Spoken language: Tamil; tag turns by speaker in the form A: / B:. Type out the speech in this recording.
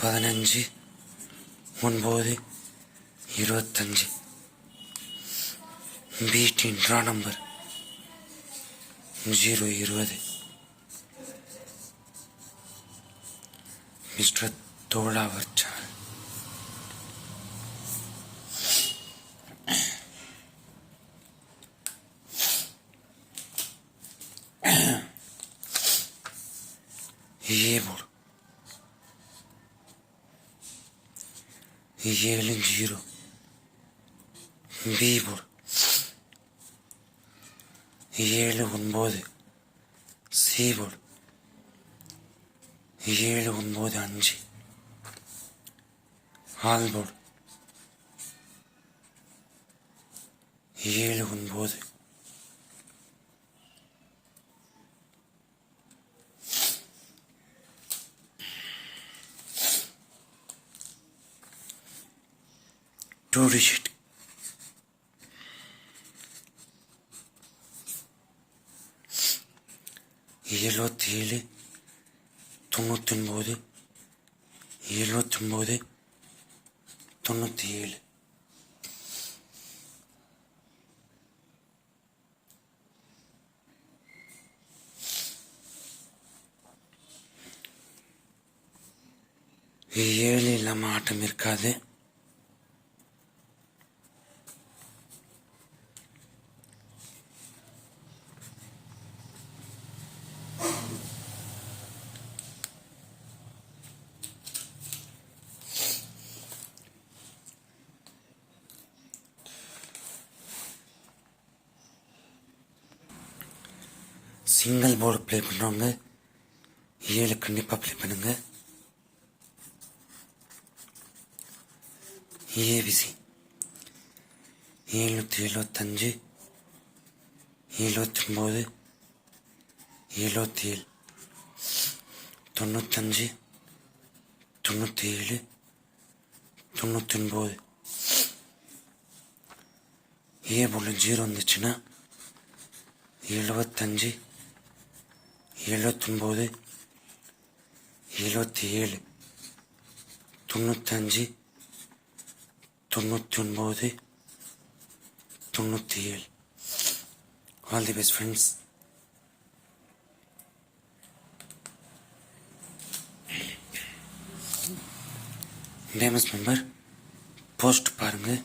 A: பதினஞ்சு ஒன்பது இருபத்தஞ்சு. பீட்டின் ட்ரா நம்பர் ஜீரோ இருபது. மிஸ்டர் தோழாவர் சால் ஏ போடு. ஏழு ஜீரோ பி போடு ஏழு ஒன்பது சி போடு ஏழு ஒன்பது அஞ்சு ஆல் போடு ஏழு ஒன்பது டூ டிஜிட் எழுபத்தி ஏழு தொண்ணூற்றி ஒன்பது எழுபத்தி தொண்ணூற்றி ஏழு ஏழு இல்லாமல் ஆட்டம் இருக்காது. சிங்கிள் போர்டு ப்ளே பண்ணுறவங்க ஏழு கண்டிப்பாக ப்ளே பண்ணுங்க. ஏபிசி ஏழ்நூற்றி எழுபத்தஞ்சு எழுபத்தி ஒம்பது எழுபத்தி ஏழு தொண்ணூத்தஞ்சு தொண்ணூற்றி ஏழு தொண்ணூற்றி ஏ போல ஜீரோ வந்துச்சுன்னா எழுபத்தஞ்சு எழுபத்தொம்போது எழுபத்தி ஏழு தொண்ணூத்தஞ்சு தொண்ணூற்றி ஒன்பது தொண்ணூற்றி ஏழு ஆல் தி பெஸ்ட் ஃப்ரெண்ட்ஸ் டேமஸ் மெம்பர் போஸ்ட் பாருங்கள்